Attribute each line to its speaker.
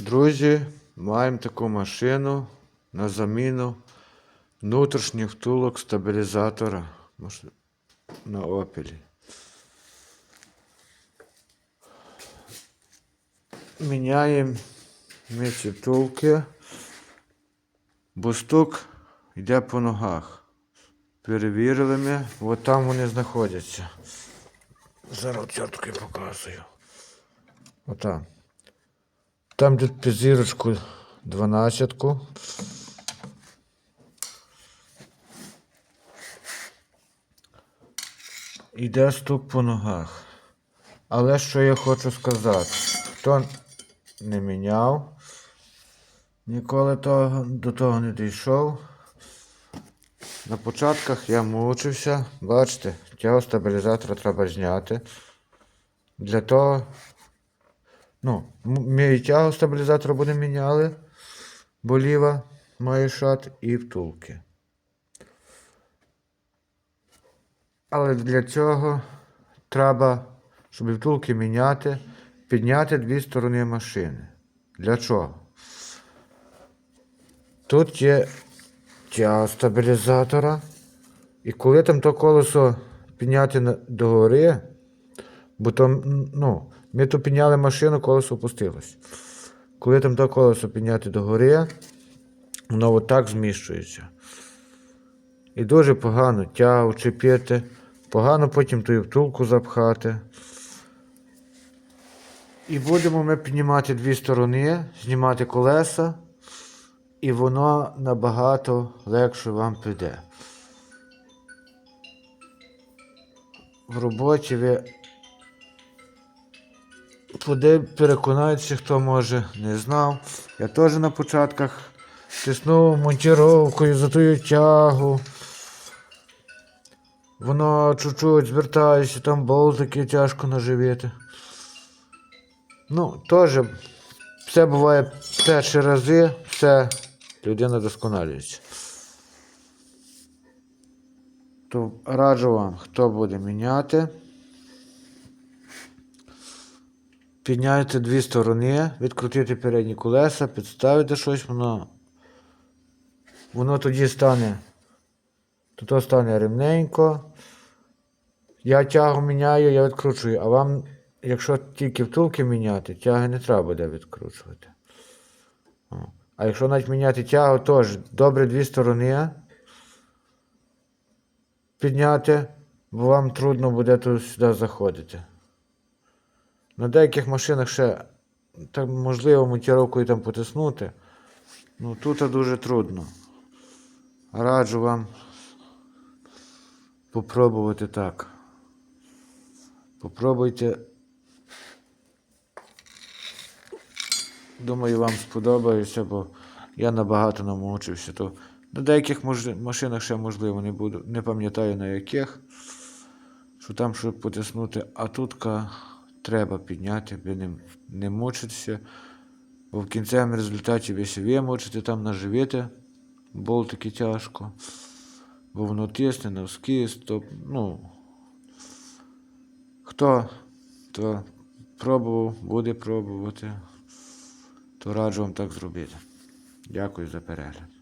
Speaker 1: Друзі, маємо таку машину на заміну внутрішніх втулок стабілізатора на опілі. Міняємо ми ці втулки, бо стук йде по ногах. Перевірили ми, от там вони знаходяться. Зараз чорткою показую. Отам. Там де під зірочку 12. Іде стук по ногах. Але що я хочу сказати? Хто не міняв, ніколи того, до того не дійшов. На початках я мучився. Бачите, тягу стабілізатора треба зняти. Для того Ну, і тягу стабілізатора будемо міняли, бо ліва має шат і втулки. Але для цього треба, щоб втулки міняти, підняти дві сторони машини. Для чого? Тут є тяга стабілізатора. І коли там то колесо підняти догори, Бо там, ну, ми то підняли машину, колесо опустилось. Коли там то колесо підняти догори, воно отак зміщується. І дуже погано тягу чіпити, погано потім ту втулку запхати. І будемо ми піднімати дві сторони, знімати колеса, і воно набагато легше вам піде. В роботі ви Туди переконаються, хто може не знав. Я теж на початках тиснув монтіровкою за тую тягу. Воно чуть-чуть звертається, там болтики тяжко наживити. Ну, теж все буває перші рази, все людина досконалюється. То раджу вам, хто буде міняти. Підняти дві сторони, відкрутити передні колеса, підставити щось, воно. Воно тоді стане. Тут стане рівненько. Я тягу міняю, я відкручую. А вам, якщо тільки втулки міняти, тяги не треба буде відкручувати. А якщо навіть міняти тягу, теж добре дві сторони підняти, бо вам трудно буде тут сюди заходити. На деяких машинах ще так можливо монтіровкою там потиснути. Ну тут дуже трудно. Раджу вам попробувати так. Попробуйте. Думаю, вам сподобається, бо я набагато намучився. То на деяких машинах ще можливо не буду, не пам'ятаю на яких. Що там, щоб потиснути, а тут треба підняти, аби не, не мучитися. Бо в кінцевому результаті ви себе мучите там наживити, болтики тяжко. Бо воно тисне, навскіз, то, ну. Хто то пробував, буде пробувати, то раджу вам так зробити. Дякую за перегляд.